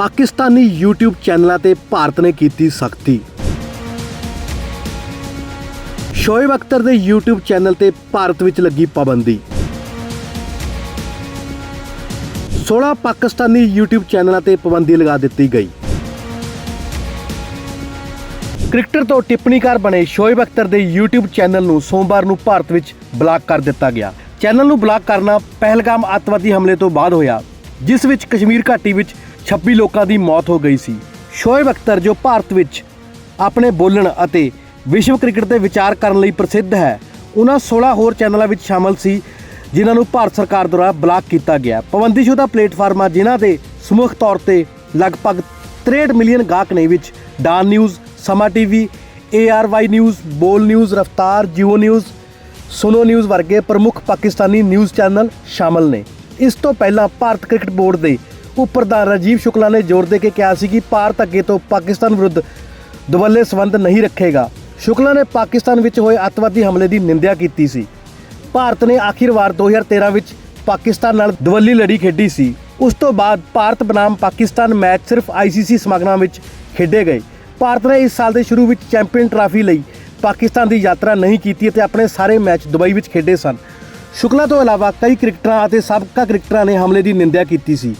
Pakistani YouTube ਚੈਨਲਾਂ ਤੇ ਭਾਰਤ ਨੇ ਕੀਤੀ ਸਖਤੀ। ਸ਼ੋਏਬ ਅਖਤਰ ਦੇ YouTube ਚੈਨਲ ਤੇ ਭਾਰਤ ਵਿੱਚ ਲੱਗੀ ਪਾਬੰਦੀ। 16 ਪਾਕਿਸਤਾਨੀ YouTube ਚੈਨਲਾਂ ਤੇ ਪਾਬੰਦੀ ਲਗਾ ਦਿੱਤੀ ਗਈ। ਕ੍ਰਿਕਟਰ ਤੋਂ ਟਿੱਪਣੀਕਾਰ ਬਣੇ ਸ਼ੋਇਬ ਅਖਤਰ ਦੇ YouTube ਚੈਨਲ ਨੂੰ ਸੋਮਵਾਰ ਨੂੰ ਭਾਰਤ ਵਿੱਚ ਬਲਾਕ ਕਰ ਦਿੱਤਾ ਗਿਆ। ਚੈਨਲ ਨੂੰ ਬਲਾਕ ਕਰਨਾ ਪਹਿਲਗਾਮ ਅੱਤਵਾਦੀ ਹਮਲੇ ਤੋਂ ਬਾਅਦ ਹੋਇਆ, ਜਿਸ ਵਿੱਚ ਕਸ਼ਮੀਰ ਘਾਟੀ ਵਿੱਚ 26 ਲੋਕਾਂ ਦੀ ਮੌਤ ਹੋ ਗਈ ਸੀ। ਸ਼ੋਇਬ ਅਖਤਰ, ਜੋ ਭਾਰਤ ਵਿੱਚ ਆਪਣੇ ਬੋਲਣ ਅਤੇ ਵਿਸ਼ਵ ਕ੍ਰਿਕਟ ਦੇ ਵਿਚਾਰ ਕਰਨ ਲਈ ਪ੍ਰਸਿੱਧ ਹੈ ਉਹਨਾਂ 16 ਹੋਰ ਚੈਨਲਾਂ ਵਿੱਚ ਸ਼ਾਮਲ ਸੀ, ਜਿਨ੍ਹਾਂ ਨੂੰ ਭਾਰਤ ਸਰਕਾਰ ਦੁਆਰਾ ਬਲਾਕ ਕੀਤਾ ਗਿਆ। ਪਾਬੰਦੀਸ਼ੁਦਾ ਪਲੇਟਫਾਰਮਾਂ, ਜਿਨ੍ਹਾਂ ਦੇ ਸਮੂਹ ਤੌਰ ਤੇ ਲਗਭਗ 63 ਮਿਲੀਅਨ ਗਾਹਕ ਨੇ, ਵਿੱਚ Dawn news, Samaa TV ARY news, Bol news, Raftar, Geo news, Suno news ਵਰਗੇ ਪ੍ਰਮੁੱਖ ਪਾਕਿਸਤਾਨੀ ਨਿਊਜ਼ ਚੈਨਲ ਸ਼ਾਮਲ ਨੇ। ਇਸ ਤੋਂ ਪਹਿਲਾਂ ਭਾਰਤ ਕ੍ਰਿਕਟ ਬੋਰਡ ਦੇ ਉਪ ਪ੍ਰਧਾਨ ਰਾਜੀਵ ਸ਼ੁਕਲਾ ਨੇ ਜ਼ੋਰ ਦੇ ਕੇ ਕਿਹਾ ਸੀ ਕਿ ਭਾਰਤ ਅੱਗੇ ਤੋਂ ਪਾਕਿਸਤਾਨ ਵਿਰੁੱਧ ਦੁਵੱਲੇ ਸੰਬੰਧ ਨਹੀਂ ਰੱਖੇਗਾ। ਸ਼ੁਕਲਾ ਨੇ ਪਾਕਿਸਤਾਨ ਵਿੱਚ ਹੋਏ ਅੱਤਵਾਦੀ ਹਮਲੇ ਦੀ ਨਿੰਦਿਆ ਕੀਤੀ ਸੀ। ਭਾਰਤ ਨੇ ਆਖਿਰਵਾਰ 2013 ਵਿੱਚ ਪਾਕਿਸਤਾਨ ਨਾਲ ਦਵੱਲੀ ਲੜੀ ਖੇਡੀ ਸੀ। ਉਸ ਤੋਂ ਬਾਅਦ ਭਾਰਤ ਬਨਾਮ ਪਾਕਿਸਤਾਨ ਮੈਚ ਸਿਰਫ ਆਈਸੀਸੀ ਸਮਾਗਮਾਂ ਵਿੱਚ ਖੇਡੇ ਗਏ। ਭਾਰਤ ਨੇ ਇਸ ਸਾਲ ਦੇ ਸ਼ੁਰੂ ਵਿੱਚ ਚੈਂਪੀਅਨ ਟਰਾਫੀ ਲਈ ਪਾਕਿਸਤਾਨ ਦੀ ਯਾਤਰਾ ਨਹੀਂ ਕੀਤੀ ਅਤੇ ਆਪਣੇ ਸਾਰੇ ਮੈਚ ਦੁਬਈ ਵਿੱਚ ਖੇਡੇ ਸਨ। ਸ਼ੁਕਲਾ ਤੋਂ ਇਲਾਵਾ ਕਈ ਕ੍ਰਿਕਟਰਾਂ ਅਤੇ ਸਾਬਕਾ ਕ੍ਰਿਕਟਰਾਂ ਨੇ ਹਮਲੇ ਦੀ ਨਿੰਦਿਆ ਕੀਤੀ ਸੀ।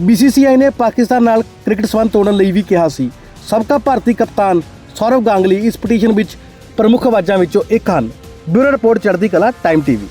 ਬੀਸੀਸੀਆਈ ਨੇ ਪਾਕਿਸਤਾਨ ਨਾਲ ਕ੍ਰਿਕਟ ਸੰਬੰਧ ਤੋੜਨ ਲਈ ਵੀ ਕਿਹਾ ਸੀ। ਸਾਬਕਾ ਭਾਰਤੀ ਕਪਤਾਨ ਸੌਰਵ ਗਾਂਗਲੀ ਇਸ ਪਟੀਸ਼ਨ ਵਿੱਚ ਪ੍ਰਮੁੱਖ ਆਵਾਜ਼ਾਂ ਵਿੱਚੋਂ ਇੱਕ ਹਨ। ਬਿਊਰੋ ਰਿਪੋਰਟ ਚੜ੍ਹਦੀ ਕਲਾ ਟਾਈਮ ਟੀਵੀ।